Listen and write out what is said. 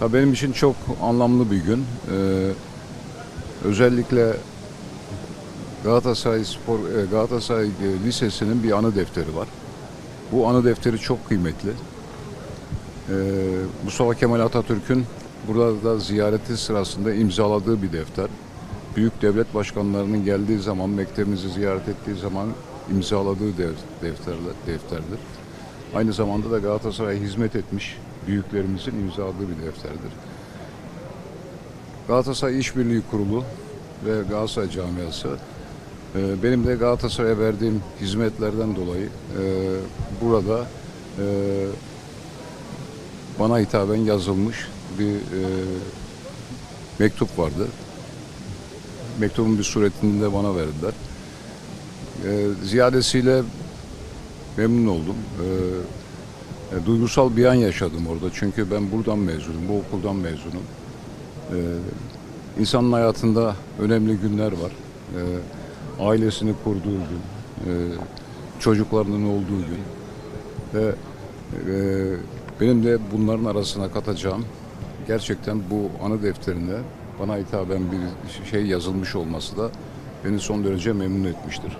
Ya benim için çok anlamlı bir gün. Ee, özellikle Galatasaray Spor e, Galatasaray e, Lisesi'nin bir anı defteri var. Bu anı defteri çok kıymetli. Ee, Mustafa Kemal Atatürk'ün burada da ziyareti sırasında imzaladığı bir defter. Büyük devlet başkanlarının geldiği zaman, mektebimizi ziyaret ettiği zaman imzaladığı defterler, defterdir. Aynı zamanda da Galatasaray'a hizmet etmiş büyüklerimizin imzaladığı bir defterdir. Galatasaray İşbirliği Kurulu ve Galatasaray Camiası e, benim de Galatasaray'a verdiğim hizmetlerden dolayı e, burada e, bana hitaben yazılmış bir mektup vardı. Mektubun bir suretini de bana verdiler. Ziyadesiyle memnun oldum. E, duygusal bir an yaşadım orada. Çünkü ben buradan mezunum, bu okuldan mezunum. E, insanın hayatında önemli günler var. E, ailesini kurduğu gün, e, çocuklarının olduğu gün ve e, benim de bunların arasına katacağım gerçekten bu anı defterine bana hitaben bir şey yazılmış olması da beni son derece memnun etmiştir.